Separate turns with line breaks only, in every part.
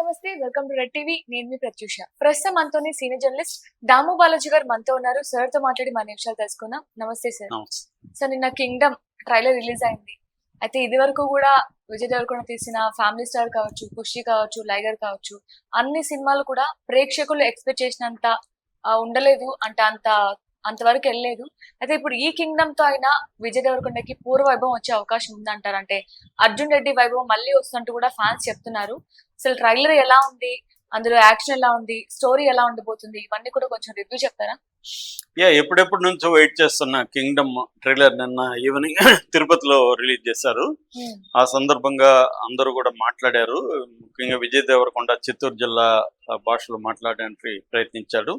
నమస్తే. Welcome to red TV. నేను మీ ప్రత్యూష. ప్రస్తుతం మనతోని సీనియర్ జర్నలిస్ట్ దాము బాలాజీ గారు మనతో ఉన్నారు. సార్తో మాట్లాడి మన నిమిషాలు తెలుసుకుందాం. నమస్తే సార్. సార్ నిన్న కింగ్డమ్ ట్రైలర్ రిలీజ్ అయింది. అయితే ఇది వరకు కూడా విజయ్ దేవరకొండ తీసిన ఫ్యామిలీ స్టార్ కావచ్చు ఖుషి కావచ్చు లైగర్ కావచ్చు అన్ని సినిమాలు కూడా ప్రేక్షకులు ఎక్స్పెక్ట్ చేసినంత ఉండలేదు. అంటే అంత అంతవరకు వెళ్ళలేదు. అయితే ఇప్పుడు ఈ కింగ్డమ్తో అయినా విజయ్ దేవరకొండకి పూర్వ వైభవం వచ్చే అవకాశం ఉందంటారు అంటే అర్జున్ రెడ్డి వైభవం మళ్ళీ వస్తుంటూ కూడా ఫ్యాన్స్ చెప్తున్నారు. అసలు ట్రైలర్ ఎలా ఉంది? అందులో యాక్షన్ ఎలా ఉంది? స్టోరీ ఎలా ఉండబోతుంది? ఇవన్నీ కూడా కొంచెం రివ్యూ చెప్తారా?
యా ఎప్పుడెప్పటి నుంచో వెయిట్ చేస్తున్న కింగ్డమ్ ట్రైలర్ నిన్న ఈవినింగ్ తిరుపతిలో రిలీజ్ చేశారు. ఆ సందర్భంగా అందరూ కూడా మాట్లాడారు. ముఖ్యంగా విజయ్ దేవరకొండ చిత్తూరు జిల్లా భాషలో మాట్లాడడానికి ప్రయత్నించాడు.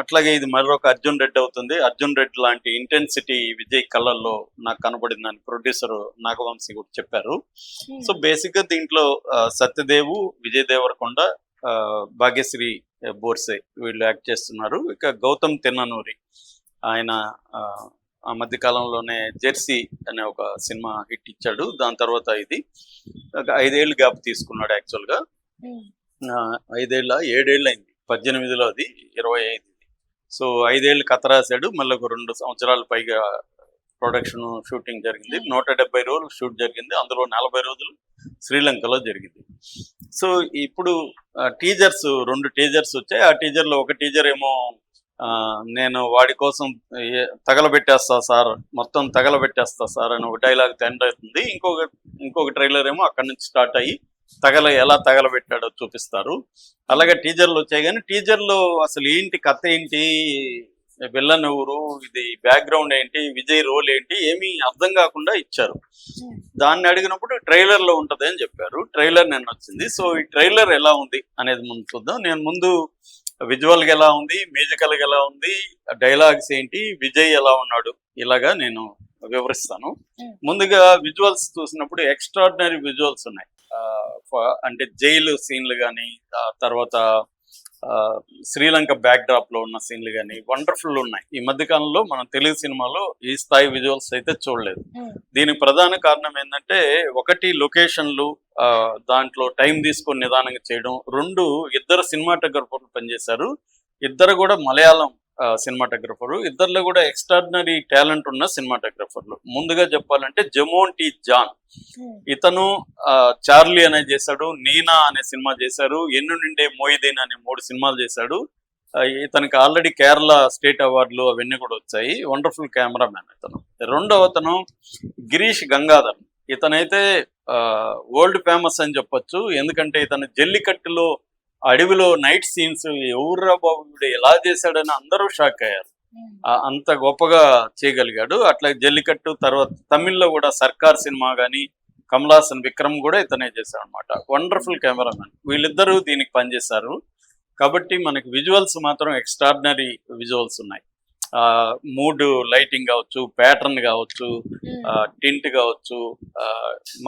అట్లాగే ఇది మరొక అర్జున్ రెడ్డి అవుతుంది. అర్జున్ రెడ్డి లాంటి ఇంటెన్సిటీ విజయ్ కళ్ళల్లో నాకు కనబడిందని ప్రొడ్యూసర్ నాగవంశీ కూడా చెప్పారు. సో బేసిక్గా దీంట్లో సత్యదేవు విజయ్ దేవరకొండ భాగ్యశ్రీ బోర్సే వీళ్ళు యాక్ట్ చేస్తున్నారు. ఇక గౌతమ్ తెన్ననూరి ఆయన ఆ, మధ్య కాలంలోనే జెర్సీ అనే ఒక సినిమా హిట్ ఇచ్చాడు. దాని తర్వాత ఇది ఐదేళ్ళు గ్యాప్ తీసుకున్నాడు యాక్చువల్గా ఆ, ఐదేళ్ళ? ఏడేళ్ళు అయింది పద్దెనిమిదిలో అది ఇరవై ఐదు. సో ఐదేళ్ళు కథ రాశాడు. మళ్ళీ ఒక రెండు సంవత్సరాల పైగా ప్రొడక్షన్ షూటింగ్ జరిగింది. నూట డెబ్బై రోజులు షూట్ జరిగింది. అందులో నలభై రోజులు శ్రీలంకలో జరిగింది. సో ఇప్పుడు టీజర్స్ రెండు టీజర్స్ వచ్చాయి. ఆ టీజర్లో ఒక టీజర్ ఏమో ఆ, నేను వాడి కోసం తగలబెట్టేస్తా సార్. మొత్తం తగలబెట్టేస్తా సార్ అని ఒక డైలాగ్ టెండ్ అవుతుంది. ఇంకొక ఇంకొక ట్రైలర్ ఏమో అక్కడి నుంచి స్టార్ట్ అయ్యి తగల ఎలా తగలబెట్టాడో చూపిస్తారు. అలాగే టీజర్లు వచ్చాయి కానీ టీజర్లో అసలు ఏంటి కథ ఏంటి విల్లన్ ఎవరు ఇది బ్యాక్గ్రౌండ్ ఏంటి విజయ్ రోల్ ఏంటి ఏమీ అర్థం కాకుండా ఇచ్చారు. దాన్ని అడిగినప్పుడు ట్రైలర్లో ఉంటది అని చెప్పారు. ట్రైలర్ నిన్న వచ్చింది. సో ఈ ట్రైలర్ ఎలా ఉంది అనేది ముందు చూద్దాం. నేను ముందు విజువల్గా ఎలా ఉంది మ్యూజికల్గా ఎలా ఉంది డైలాగ్స్ ఏంటి విజయ్ ఎలా ఉన్నాడు ఇలాగా నేను వివరిస్తాను. ముందుగా విజువల్స్ చూసినప్పుడు ఎక్స్ట్రాడినరీ విజువల్స్ ఉన్నాయి. అంటే జైలు సీన్లు కానీ తర్వాత ఆ, శ్రీలంక బ్యాక్ డ్రాప్లో ఉన్న సీన్లు కానీ వండర్ఫుల్ ఉన్నాయి. ఈ మధ్య కాలంలో మనం తెలుగు సినిమాలో ఈ స్థాయి విజువల్స్ అయితే చూడలేదు. దీనికి ప్రధాన కారణం ఏంటంటే ఒకటి లొకేషన్లు ఆ, దాంట్లో టైం తీసుకొని నిదానంగా చేయడం. రెండు ఇద్దరు సినిమాటోగ్రఫర్లు పనిచేశారు. ఇద్దరు కూడా మలయాళం సినిమాటోగ్రఫర్ ఇద్దరిలో కూడా ఎక్స్ట్రాడినరీ టాలెంట్ ఉన్న సినిమాటోగ్రఫర్లు. ముందుగా చెప్పాలంటే జమోన్ టీ జాన్. ఇతను ఆ, చార్లీ అనే చేశాడు నీనా అనే సినిమా చేశారు ఎన్ను నిండే మోయిదీన్ అనే మూడు సినిమాలు చేశాడు. ఇతనికి ఆల్రెడీ కేరళ స్టేట్ అవార్డులు అవన్నీ కూడా వచ్చాయి. వండర్ఫుల్ కెమెరామ్యాన్ ఇతను. రెండవ అతను గిరీష్ గంగాధర్. ఇతనైతే వరల్డ్ ఫేమస్ అని చెప్పొచ్చు. ఎందుకంటే ఇతను జల్లికట్టులో అడవిలో నైట్ సీన్స్ ఎవరురా బాబు ఎలా చేశాడని అందరూ షాక్ అయ్యారు. ఆ, అంత గొప్పగా చేయగలిగాడు. అట్లా జల్లికట్టు తర్వాత తమిళ్ళో కూడా సర్కార్ సినిమా కానీ కమలాసన్ విక్రమ్ కూడా ఇతనే చేశాడు అనమాట వండర్ఫుల్ కెమెరామెన్ వీళ్ళిద్దరూ దీనికి పనిచేశారు. కాబట్టి మనకి విజువల్స్ మాత్రం ఎక్స్ట్రాడినరీ విజువల్స్ ఉన్నాయి. మూడ్ లైటింగ్ కావచ్చు ప్యాటర్న్ కావచ్చు టింట్ కావచ్చు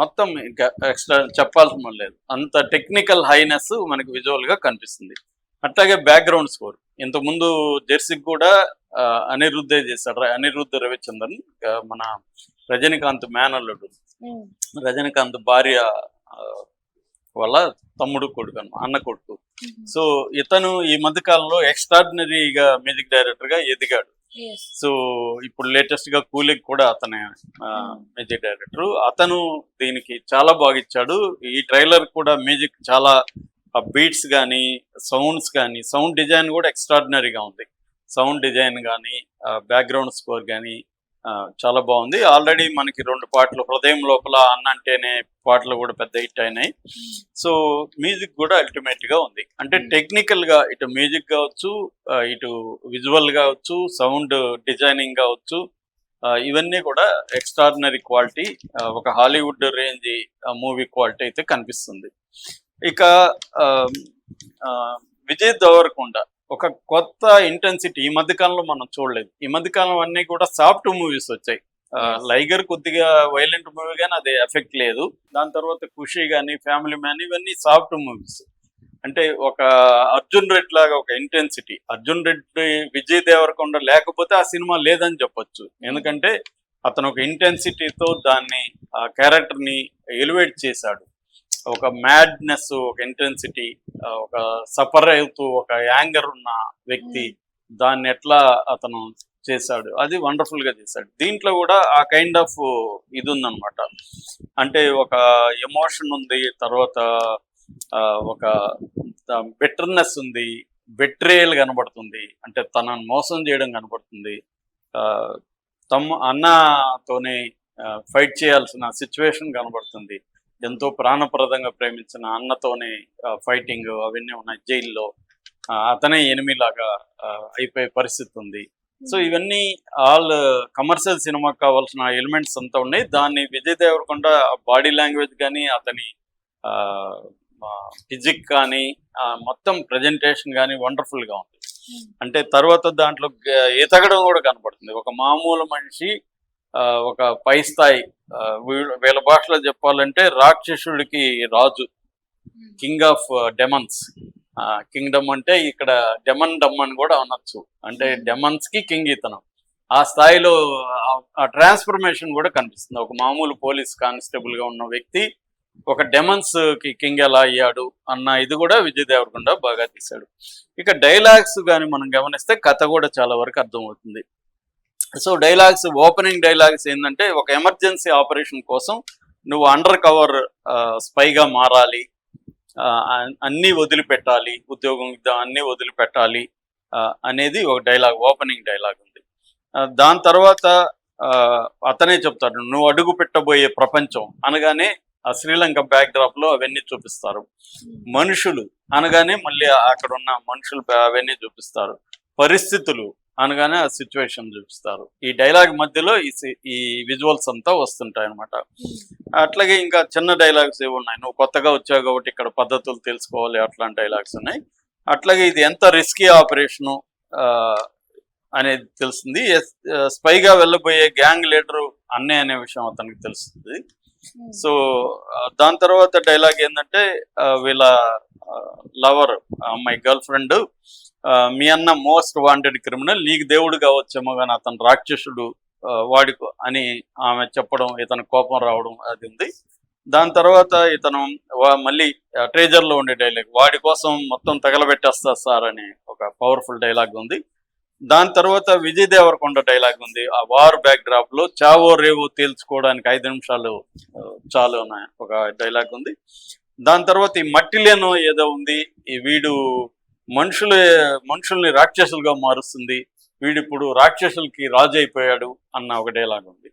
మొత్తం ఇంకా ఎక్స్ట్రా చెప్పాల్సిన లేదు. అంత టెక్నికల్ హైనెస్ మనకి విజువల్గా కనిపిస్తుంది. అట్లాగే బ్యాక్గ్రౌండ్ స్కోర్. ఇంతకుముందు జెర్సీకి కూడా అనిరుద్ధే చేశాడు. అనిరుద్ధ రవిచంద్రన్ మన రజనీకాంత్ మేనల్లుడు. రజనీకాంత్ భార్య వాళ్ళ తమ్ముడు కొడుకు అన్న అన్న కొడుకు. సో ఇతను ఈ మధ్య కాలంలో ఎక్స్ట్రాడినరీగా మ్యూజిక్ డైరెక్టర్గా ఎదిగాడు సో ఇప్పుడు లేటెస్ట్గా కూలికి కూడా అతనే మ్యూజిక్ డైరెక్టర్ అతను దీనికి చాలా బాగా ఇచ్చాడు ఈ ట్రైలర్ కూడా మ్యూజిక్ చాలా బీట్స్ కానీ సౌండ్స్ కానీ సౌండ్ డిజైన్ కూడా ఎక్స్ట్రాడినరీగా ఉంది. సౌండ్ డిజైన్ కానీ బ్యాక్గ్రౌండ్ స్కోర్ కానీ చాలా బాగుంది. ఆల్రెడీ మనకి రెండు పాటలు హృదయం లోపల అన్న అంటేనే పాటలు కూడా పెద్ద హిట్ అయినాయి. సో మ్యూజిక్ కూడా అల్టిమేట్గా ఉంది. అంటే
Hmm.
టెక్నికల్గా ఇటు మ్యూజిక్ కావచ్చు ఇటు విజువల్ కావచ్చు సౌండ్ డిజైనింగ్ కావచ్చు ఇవన్నీ కూడా ఎక్స్ట్రాడినరీ క్వాలిటీ ఒక హాలీవుడ్ రేంజ్ మూవీ క్వాలిటీ అయితే కనిపిస్తుంది. ఇక విజయ్ దేవరకొండ. ఒక కొత్త ఇంటెన్సిటీ ఈ మధ్య కాలంలో మనం చూడలేదు. ఈ మధ్య కాలం అన్ని కూడా సాఫ్ట్ మూవీస్ వచ్చాయి. లైగర్ కొద్దిగా వైలెంట్ మూవీ కానీ అది ఎఫెక్ట్ లేదు. దాని తర్వాత ఖుషి కానీ ఫ్యామిలీ మ్యాన్ ఇవన్నీ సాఫ్ట్ మూవీస్ అంటే ఒక అర్జున్ రెడ్డి లాగా ఒక ఇంటెన్సిటీ అర్జున్ రెడ్డి విజయ్ దేవరకొండ లేకపోతే ఆ సినిమా లేదని చెప్పొచ్చు. ఎందుకంటే అతను ఒక ఇంటెన్సిటీతో దాన్ని ఆ క్యారెక్టర్ని ఎలివేట్ చేశాడు. ఒక మ్యాడ్నెస్ ఒక ఇంటెన్సిటీ ఒక సఫర్ అవుతూ ఒక యాంగర్ ఉన్న వ్యక్తి దాన్ని ఎట్లా అతను చేశాడు? అది వండర్ఫుల్గా చేశాడు. దీంట్లో కూడా ఆ కైండ్ ఆఫ్ ఇది ఉందన్నమాట అంటే ఒక ఎమోషన్ ఉంది తర్వాత ఒక బెటర్నెస్ ఉంది బెట్రేయల్ కనబడుతుంది. అంటే తనను మోసం చేయడం కనబడుతుంది. ఆ, తమ అన్నతోనే ఫైట్ చేయాల్సిన సిచ్యువేషన్ కనబడుతుంది. ఎంతో ప్రాణప్రదంగా ప్రేమించిన అన్నతోనే ఫైటింగ్ అవన్నీ ఉన్నాయి జైల్లో. అతనే ఎనిమిలాగా అయిపోయే పరిస్థితి ఉంది. సో ఇవన్నీ ఆల్ కమర్షియల్ సినిమాకి కావాల్సిన ఎలిమెంట్స్ అంతా ఉన్నాయి. దాన్ని విజయ్ దేవరకొండ బాడీ లాంగ్వేజ్ కానీ అతని ఫిజిక్ కానీ మొత్తం ప్రజెంటేషన్ కానీ వండర్ఫుల్గా ఉంది. అంటే తర్వాత దాంట్లో ఎతగడం కూడా కనపడుతుంది. ఒక మామూలు మనిషి ఒక పై స్థాయి వీళ్ళ భాషలో చెప్పాలంటే రాక్షసుడికి రాజు కింగ్ ఆఫ్ డెమన్స్. కింగ్డమ్ అంటే ఇక్కడ డెమన్ డమ్ అని కూడా అనొచ్చు. అంటే డెమన్స్కి కింగ్ ఇతను ఆ స్థాయిలో ఆ- ఆ ట్రాన్స్ఫర్మేషన్ కూడా కనిపిస్తుంది. ఒక మామూలు పోలీస్ కానిస్టేబుల్గా ఉన్న వ్యక్తి ఒక డెమన్స్కి కింగ్ ఎలా అయ్యాడు అన్న ఇది కూడా విజయ్ దేవరకొండ బాగా తీశాడు. ఇక డైలాగ్స్ కానీ మనం గమనిస్తే కథ కూడా చాలా వరకు అర్థమవుతుంది. సో డైలాగ్స్ ఓపెనింగ్ డైలాగ్స్ ఏంటంటే ఒక ఎమర్జెన్సీ ఆపరేషన్ కోసం నువ్వు అండర్ కవర్ స్పైగా మారాలి. ఆ, అన్నీ వదిలిపెట్టాలి. ఉద్యోగం అన్నీ వదిలిపెట్టాలి. ఆ, అనేది ఒక డైలాగ్ ఓపెనింగ్ డైలాగ్ ఉంది. దాని తర్వాత ఆ, అతనే చెప్తాడు నువ్వు అడుగు పెట్టబోయే ప్రపంచం అనగానే ఆ శ్రీలంక బ్యాక్ డ్రాప్లో అవన్నీ చూపిస్తారు. మనుషులు అనగానే మళ్ళీ అక్కడ ఉన్న మనుషులు అవన్నీ చూపిస్తారు. పరిస్థితులు అనగానే ఆ సిచ్యువేషన్ చూపిస్తారు. ఈ డైలాగ్ మధ్యలో ఈ సి- ఈ విజువల్స్ అంతా వస్తుంటాయి అనమాట అట్లాగే ఇంకా చిన్న డైలాగ్స్ ఏవి ఉన్నాయి. నువ్వు కొత్తగా వచ్చావు కాబట్టి ఇక్కడ పద్ధతులు తెలుసుకోవాలి అట్లాంటి డైలాగ్స్ ఉన్నాయి. అట్లాగే ఇది ఎంత రిస్కీ ఆపరేషను అనేది తెలుస్తుంది. స్పైగా వెళ్ళబోయే గ్యాంగ్ లీడర్ అన్నే అనే విషయం అతనికి తెలుస్తుంది. సో ఆ, దాని తర్వాత డైలాగ్ ఏంటంటే వీళ్ళ లవర్ మై గర్ల్ ఫ్రెండ్ మీ అన్న మోస్ట్ వాంటెడ్ క్రిమినల్ నీకు దేవుడు కావచ్చేమో కానీ అతను రాక్షసుడు వాడికు అని ఆమె చెప్పడం ఇతను కోపం రావడం అది ఉంది. దాని తర్వాత ఇతను వా- మళ్ళీ ట్రేజర్లో ఉండే డైలాగ్ వాడి కోసం మొత్తం తగలబెట్టేస్తా సార్ అని ఒక పవర్ఫుల్ డైలాగ్ ఉంది. దాని తర్వాత విజయ్ దేవరకొండ డైలాగ్ ఉంది ఆ వార్ బ్యాక్ డ్రాప్లో చావో రేవో తేల్చుకోవడానికి ఐదు నిమిషాలు చాలు ఉన్నాయి ఒక డైలాగ్ ఉంది. దాని తర్వాత ఈ మట్టిలేనో ఏదో ఉంది ఈ వీడు మనుషులు మనుషుల్ని రాక్షసులుగా మారుస్తుంది. వీడు ఇప్పుడు రాక్షసులకి రాజు అయిపోయాడు అన్న ఒక డైలాగ్ ఉంది.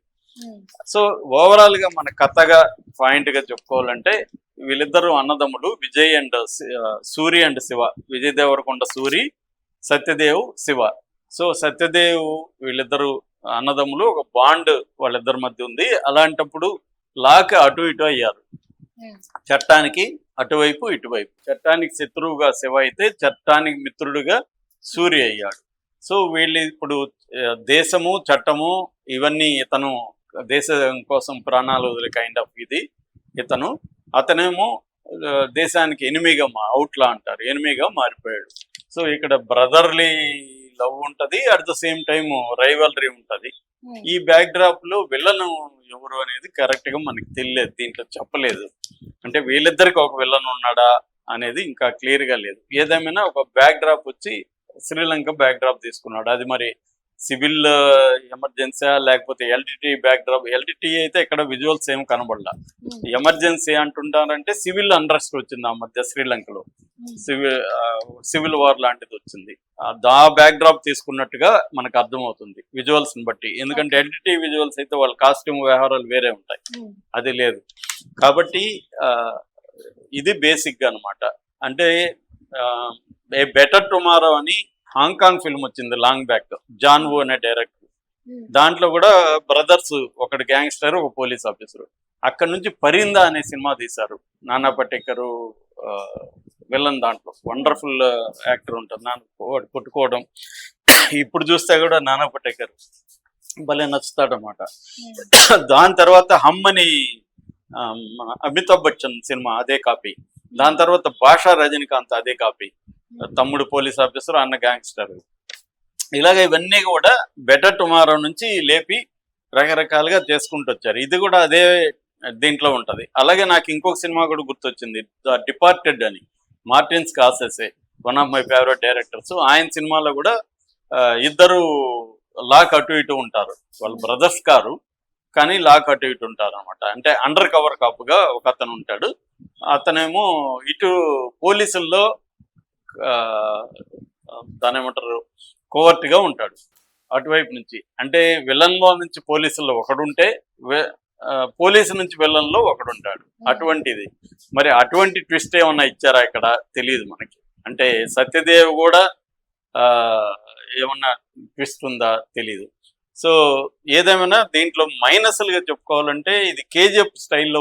సో ఓవరాల్గా మన కథగా పాయింట్గా చెప్పుకోవాలంటే వీళ్ళిద్దరు అన్నదమ్ములు Vijay and Suri and Shiva. Vijay Deverakonda Suri Satyadev Shiva. So Satyadev వీళ్ళిద్దరు అన్నదమ్ములు ఒక బాండ్ వాళ్ళిద్దరి మధ్య ఉంది. అలాంటప్పుడు లాక్ అటు ఇటు అయ్యారు. చట్టానికి అటువైపు ఇటువైపు. చట్టానికి శత్రువుగా శివ అయితే చట్టానికి మిత్రుడుగా సూర్య అయ్యాడు. సో వీళ్ళు ఇప్పుడు దేశము చట్టము ఇవన్నీ ఇతను దేశం కోసం ప్రాణాలు వదిలే కైండ్ ఆఫ్ ఇది. ఇతను అతనేమో దేశానికి ఎనిమిగా మా అవుట్లా అంటారు. ఎనిమిగా మారిపోయాడు. సో ఇక్కడ బ్రదర్లీ లవ్ ఉంటది. At the same time rivalry ఉంటది. ఈ బ్యాక్ డ్రాప్లో విలన్ ఎవరు అనేది కరెక్ట్గా మనకి తెలియలేదు దీంట్లో చెప్పలేదు. అంటే వీళ్ళిద్దరికి ఒక విలన్ ఉన్నాడా అనేది ఇంకా క్లియర్గా లేదు. ఏదేమైనా ఒక బ్యాక్ డ్రాప్ వచ్చి శ్రీలంక బ్యాక్ డ్రాప్ తీసుకున్నాడు. అది మరి సివిల్ ఎమర్జెన్సీ లేకపోతే ఎల్డిటి బ్యాక్ డ్రాప్ ఎల్డిటి అయితే ఇక్కడ విజువల్స్ ఏం కనబడలా. ఎమర్జెన్సీ అంటుంటారంటే సివిల్ అండ్రెస్ట్ వచ్చింది ఆ మధ్య శ్రీలంకలో. సివిల్ సివిల్ వార్ లాంటిది వచ్చింది. దా బ్యాక్ డ్రాప్ తీసుకున్నట్టుగా మనకు అర్థమవుతుంది విజువల్స్ని బట్టి. ఎందుకంటే ఎల్డిటి విజువల్స్ అయితే వాళ్ళ కాస్ట్యూమ్ వ్యవహారాలు వేరే ఉంటాయి. అది లేదు. కాబట్టి ఇది బేసిక్ అనమాట అంటే ఏ బెటర్ టుమారో అని హాంకాంగ్ ఫిల్మ్ వచ్చింది లాంగ్ బ్యాక్ జాన్ వూ అనే డైరెక్టర్ దాంట్లో కూడా బ్రదర్స్ ఒకటి గ్యాంగ్స్టర్ ఒక పోలీస్ ఆఫీసర్ అక్కడ నుంచి పరిందా అనే సినిమా తీశారు. నానా పటేకర్ విలన్ దాంట్లో. వండర్ఫుల్ యాక్టర్ ఉంటారు. నాన్న వాడు కొట్టుకోవడం. ఇప్పుడు చూస్తే కూడా నానా పటేకర్ భలే నచ్చుతాడనమాట. దాని తర్వాత హమ్ అని ఆ, అమితాబ్ బచ్చన్ సినిమా అదే కాపీ. దాని తర్వాత భాషా రజనీకాంత్ అదే కాపీ. తమ్ముడు పోలీస్ ఆఫీసర్ అన్న గ్యాంగ్స్టర్. ఇలాగ ఇవన్నీ కూడా బెటర్ టుమారో నుంచి లేపి రకరకాలుగా చేసుకుంటూ వచ్చారు ఇది కూడా అదే దీంట్లో ఉంటది. అలాగే నాకు ఇంకొక సినిమా కూడా గుర్తొచ్చింది. ద డిపార్టెడ్ అని. Martin Scorsese one of my favourite directors ఆయన సినిమాలో కూడా ఇద్దరు లాక్ అటు ఇటు ఉంటారు. వాళ్ళు బ్రదర్స్ కారు కానీ లాక్ అటు ఇటు ఉంటారు అనమాట అంటే అండర్ కవర్ కాపుగా ఒక అతను ఉంటాడు. అతనేమో ఇటు పోలీసుల్లో ఆ, దాని ఏమంటారు కోవర్ట్గా ఉంటాడు. అటువైపు నుంచి. అంటే విలన్లో నుంచి పోలీసుల్లో ఒకడుంటే పోలీసు నుంచి విలన్లో ఒకడు ఉంటాడు అటువంటిది. మరి అటువంటి ట్విస్ట్ ఏమన్నా ఇచ్చారా ఇక్కడ? తెలియదు మనకి. అంటే సత్యదేవ్ కూడా ఆ, ఏమన్నా ట్విస్ట్ ఉందా? తెలియదు సో ఏదేమైనా దీంట్లో మైనస్లుగా చెప్పుకోవాలంటే ఇది కేజీఎఫ్ స్టైల్లో